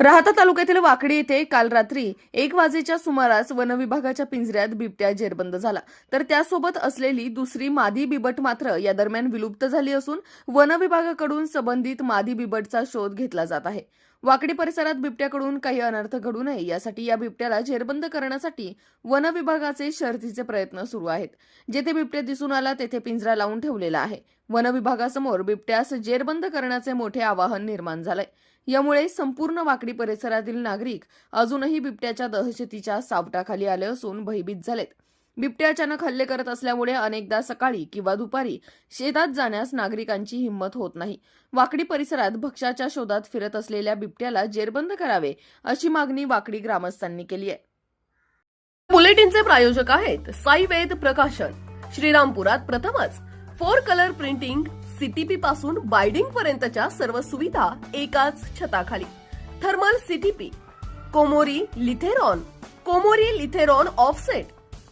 राहता तालुक्यातील वाकडी येथे काल रात्री एक वाजेच्या सुमारास वनविभागाच्या पिंजऱ्यात बिबट्या जेरबंद झाला. तर त्यासोबत असलेली दुसरी मादी बिबट मात्र या दरम्यान विलुप्त झाली असून वनविभागाकडून संबंधित मादी बिबटचा शोध घेतला जात आहे. वाकडी परिसरात बिबट्याकडून काही अनर्थ घडू नये यासाठी या बिबट्याला जेरबंद करण्यासाठी वनविभागाचे शर्थीचे प्रयत्न सुरू आहेत. जेथे बिबट्या दिसून आला तेथे पिंजरा लावून ठेवलेला आहे. वनविभागासमोर बिबट्यास जेरबंद करण्याचे मोठे आवाहन निर्माण झालंय. यामुळे संपूर्ण वाकडी परिसरातील नागरिक अजूनही बिबट्याच्या दहशतीच्या सावटाखाली आले असून भयभीत झालेत. बिबट्या अचानक हल्ले करत असल्यामुळे अनेकदा सकाळी किंवा दुपारी शेतात जाण्यास नागरिकांची हिंमत होत नाही. वाकडी परिसरात भक्ष्याच्या शोधात फिरत असलेल्या बिबट्याला जेरबंद करावे अशी मागणी वाकडी ग्रामस्थांनी केली आहे. बुलेटिनचे प्रायोजक आहेत साई वेद प्रकाशन. श्रीरामपुरात प्रथमच फोर कलर प्रिंटिंग सीटीपी पासून बायडिंग पर्यंतच्या सर्व सुविधा एकाच छताखाली. Thermal CTP Komori Lithrone Komori Lithrone offset